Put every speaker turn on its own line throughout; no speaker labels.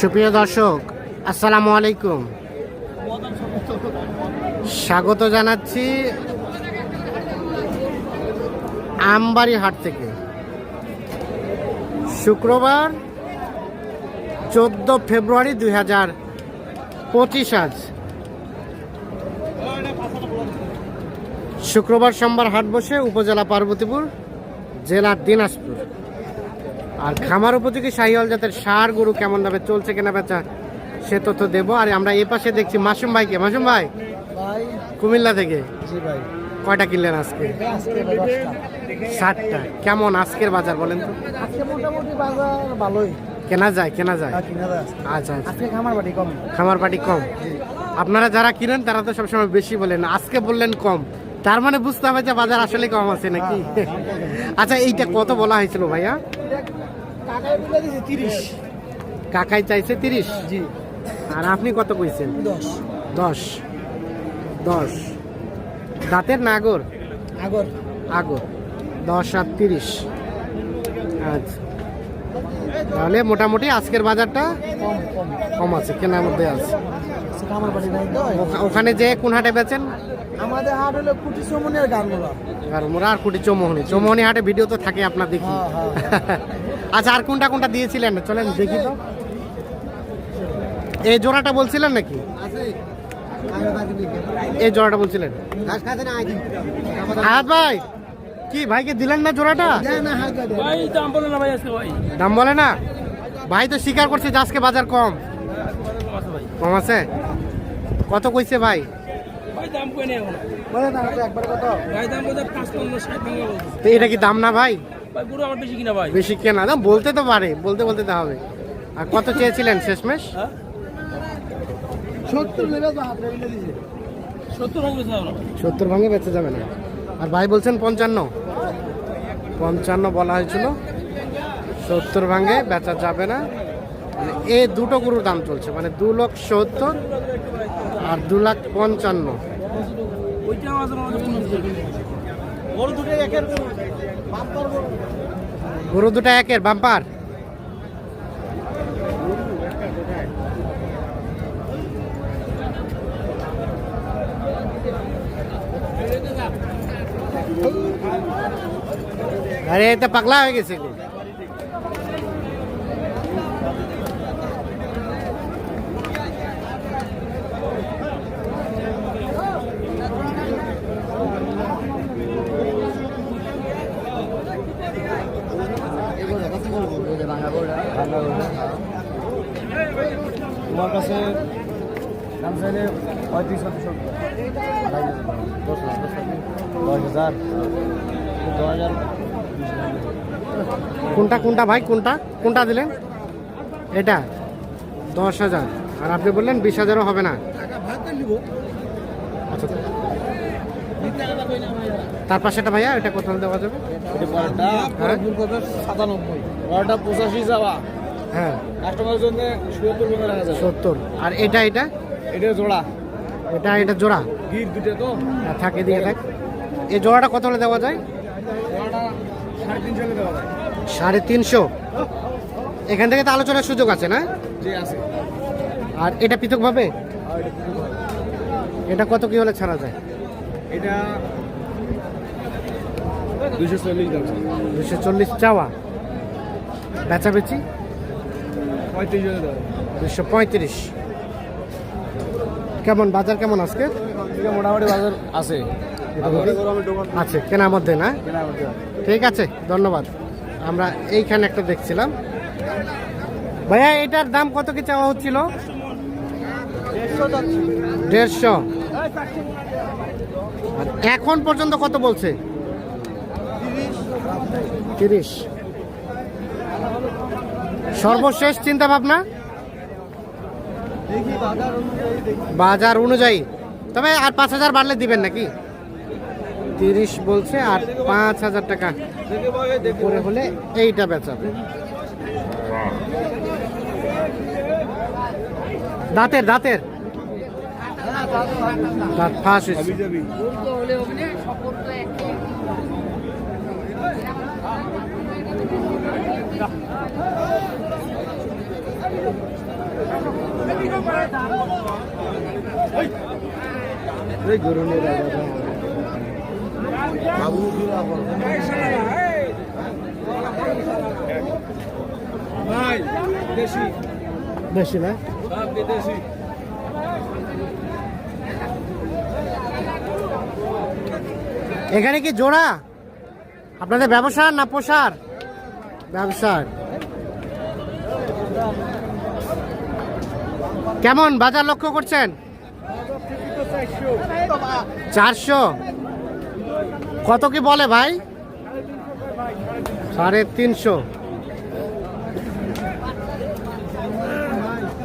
সুপ্রিয় দর্শক, আসসালামু আলাইকুম। স্বাগত জানাচ্ছি আমবাড়ি হাট থেকে। শুক্রবার চোদ্দ ফেব্রুয়ারি দুই হাজার পঁচিশ আজ। শুক্রবার সোমবার হাট বসে উপজেলা পার্বতীপুর, জেলা দিনাজপুর। আর খামার উপযোগী শাহিওয়াল জাতের সার গরু কেমন ভাবে চলছে কেনা বেচা সে তথ্য দেবো। আর আমরা এ পাশে দেখছি মাসুম ভাইকে। মাসুম ভাই কুমিল্লা থেকে? কয়টা কিনলেন আজকে? ষাটটা কেমন আজকের বাজার বলেন তো?
মোটামুটি বাজার ভালোই।
কেনা যায় কেনা যায়?
আজকে।
আচ্ছা আচ্ছা।
আজকে খামার কম।
খামার পাটি কম। আপনারা যারা কিনেন তারা তো সবসময় বেশি বলেন। আজকে বললেন কম। তার মানে বুঝতে হবে যে বাজার আসলে কম আছে নাকি? আচ্ছা এইটা কত বলা হয়েছিল ভাইয়া? কাকাই চাইছে তিরিশ?
জি।
আর আপনি কত কইছেন?
দশ।
দশ। দশ। দাঁতের নাগর
আগর?
আগর। দশ আর তিরিশ। আচ্ছা। তাহলে মোটামুটি আজকের বাজারটা
কম
আছে কেনার মধ্যে আছে। ওখানে যে কোন হাটে বেচেন?
আমাদের হাট হলো কুটি গানগুলো।
আর মোরা আর কুটি চৌমোহনী। চৌমোহনী হাটে ভিডিও তো থাকে আপনার দেখি।
হ্যাঁ হ্যাঁ।
আচ্ছা আর কোনটা কোনটা দিয়েছিলেন? চলেন দেখি তো। এই জোড়াটা বলছিলেন নাকি? এই জোড়াটা বলছিলেন। আয়াত ভাই কি ভাইকে দিলেন না জোড়াটা?
দাম বলে না। ভাই
দাম বলে না ভাই তো স্বীকার করছে যে আজকে বাজার কম। কম আছে? কত কইছে ভাই? এটা কি দাম না ভাই?
ভাই পুরো আমার বেশি কিনা ভাই?
বেশি কেনা দাম বলতে তো পারে বলতে বলতে তো হবে। আর কত চেয়েছিলেন শেষমেশ?
হ্যাঁ?
সত্তর
না।
ভাঙে বেঁচে যাবে না। আর ভাই বলছেন পঞ্চান্ন। পঞ্চান্ন বলা হয়েছিল। সত্তর ভাঙে বেচা যাবে না। মানে এই দুটো গরুর দাম চলছে মানে দু লাখ সত্তর আর দু লাখ পঞ্চান্ন।
ওইটা
গরু দুটো একের বাম্পার? আরে এটা পাগলা হয়ে গেছে
তোমার কাছে দাম চাইলে পঁয়ত্রিশ দশ হাজার দশ হাজার
কোনটা কোনটা ভাই কোনটা কোনটা দিলেন? এটা দশ হাজার। আর আপনি বললেন বিশ হাজারও হবে না। আচ্ছা। তার পাশেটা ভাইয়া এটা কোথাও দেওয়া যাবে? হ্যাঁ?
সাতানব্বই। পঁচাশি যাওয়া।
হ্যাঁ।
কাস্টমারের জন্য সত্তর টাকা রাখা যাবে
সত্তর। আর এটা এটা?
এটা জোড়া।
এটা এটা জোড়া?
গির দুটো তো।
থাকে দিয়ে থাক এই জোড়াটা কত হলে দেওয়া যায়?
জোড়াটা সাড়ে তিনশো
এখান থেকে তো আলোচনার সুযোগ আছে না? আর এটা পৃথকভাবে?
এটা হয়।
কত কি হলে ছাড়া যায়?
এটা দুশো চল্লিশ দাম।
দুশো চল্লিশ চাওয়া। বেচাবেচি
পঁয়ত্রিশ হলে দেওয়া যায়।
দুশো পঁয়ত্রিশ। কেমন বাজার কেমন আজকে?
মোটামুটি বাজার আছে।
আছে কেনার মধ্যে না। ঠিক আছে ধন্যবাদ। আমরা এইখানে একটা দেখছিলাম। ভাইয়া এটার দাম কত কি চাওয়া হচ্ছিল? দেড়শো। এখন পর্যন্ত কত বলছে? তিরিশ। সর্বশেষ চিন্তা ভাবনা
বাজার অনুযায়ী।
তবে আর পাঁচ হাজার বাড়লে দিবেন নাকি? তিরিশ বলছে, আর পাঁচ হাজার টাকা করে হলে এইটা বেচাবে দাঁতের দাঁতের? দাঁত ফাঁস হয়েছে
যাবি
এই গরু নিয়ে রাজা
ভাই দেশি
বেশি না?
বিদেশি।
এখানে কি জোড়া? আপনাদের ব্যবসার না পোষার? ব্যবসার। কেমন বাজার লক্ষ্য করছেন? চারশো। কত কি বলে ভাই? সাড়ে তিনশো।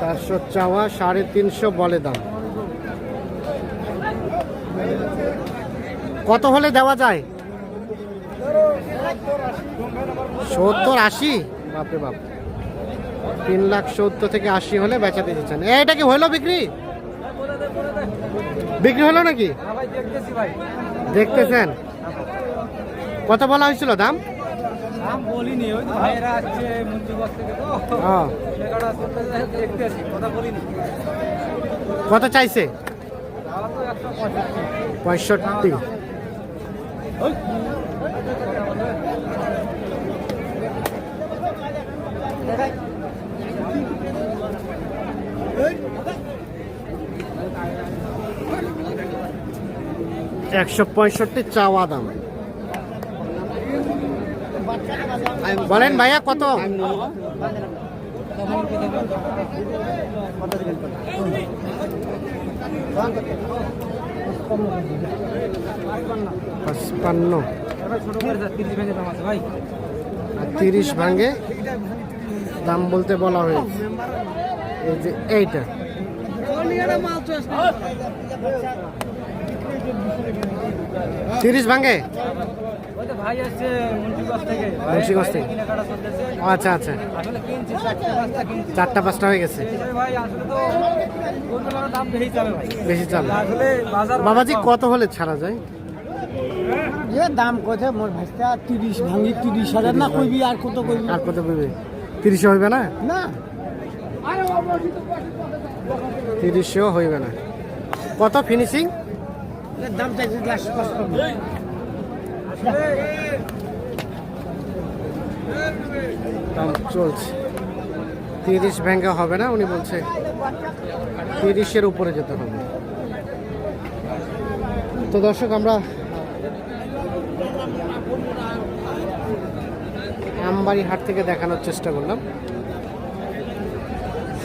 চারশো চাওয়া, সাড়ে তিনশো বলে দাম। কত হলে দেওয়া যায়? সত্তর আশি? বাপরে বাপ। তিন লাখ সত্তর থেকে আশি হলে বেচাতে দিচ্ছেন এটা কি হলো বিক্রি? বিক্রি হলো নাকি? দেখতেছেন। কত বলা হয়েছিল দাম?
নাম বলিনি ওই তো ভাইয়েরা আসছে মুন্সিগঞ্জ থেকে তো
ও,
সেটা দেখতেছি কথা বলিনি
কত চাইছে
তাহলে তো একশো পঁয়ষট্টি
পঁয়ষট্টি একশো পঁয়ষট্টি চাওয়া দাম বলেন ভাইয়া কত? পঁচপান্ন।
তিরিশ ভাঙে দাম
বলতে বলা হয়েছে। এই যে এইটা। তিরিশ ভাঙে?
ওই তো মুন্সিগঞ্জ থেকে।
আচ্ছা আচ্ছা।
চারটে পাঁচটা
হয়ে গেছে।
বেশি
চালে। বাবাজি কত হলে ছাড়া যায়?
দাম কত? মোর ভাইস্তা তিরিশ ভাঙি তিরিশ হাজার না কইবি আর কত কইবি?
আর কত পেবে তিরিশে হইবে না?
না।
তিরিশেও হইবে না। কত ফিনিশিং দাম চলছে। তিরিশ ভেঙ্গে হবে না উনি বলছে তিরিশের উপরে যেতে হবে। তো দর্শক আমরা আমবাড়ি হাট থেকে দেখানোর চেষ্টা করলাম।